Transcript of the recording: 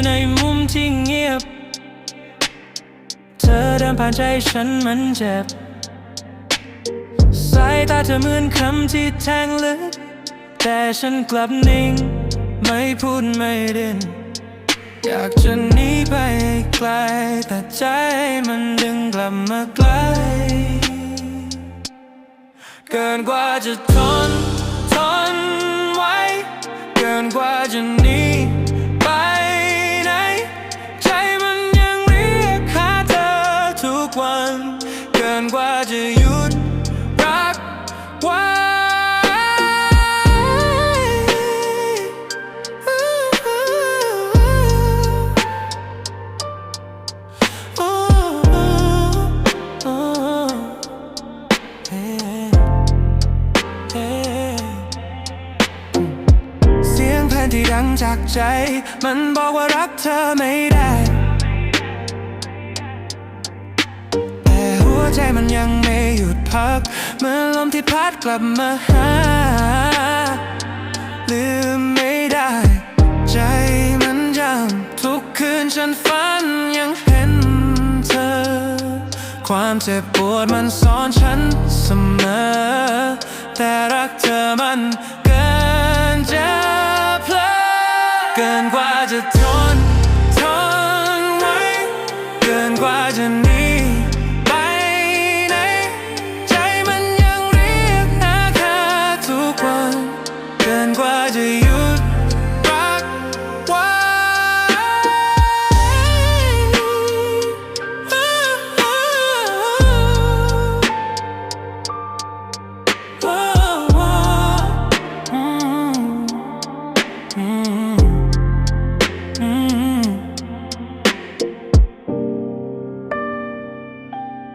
อยู่ในมุมที่เงียบ เธอเดินผ่านใจฉันมันเจ็บ สายตาเธอเหมือนคำที่แทงลึก แต่ฉันกลับนิ่ง ไม่พูดไม่เด่นอยากจะหนีไปไกล แต่ใจมันดึงกลับมาใกล้เกินกว่าจะทนทนไว้ เกินกว่าจะหนี กวัน เกินกว่าจะหยุดรักไว้เสียงเพลงที่ดังจากใจ มันบอกว่ารักเธอไม่ได้ ใจมันยังไม่หยุดพัก เมื่อลมที่พัดกลับมาหา ลืมไม่ได้ ใจมันจำทุกคืนฉันฝันยังเห็นเธอ ความเจ็บปวดมันสอนฉันเสมอ แต่รักเธอมันเกินจะเพลอเกินกว่าจะทนทนไว้ เกินกว่าจะ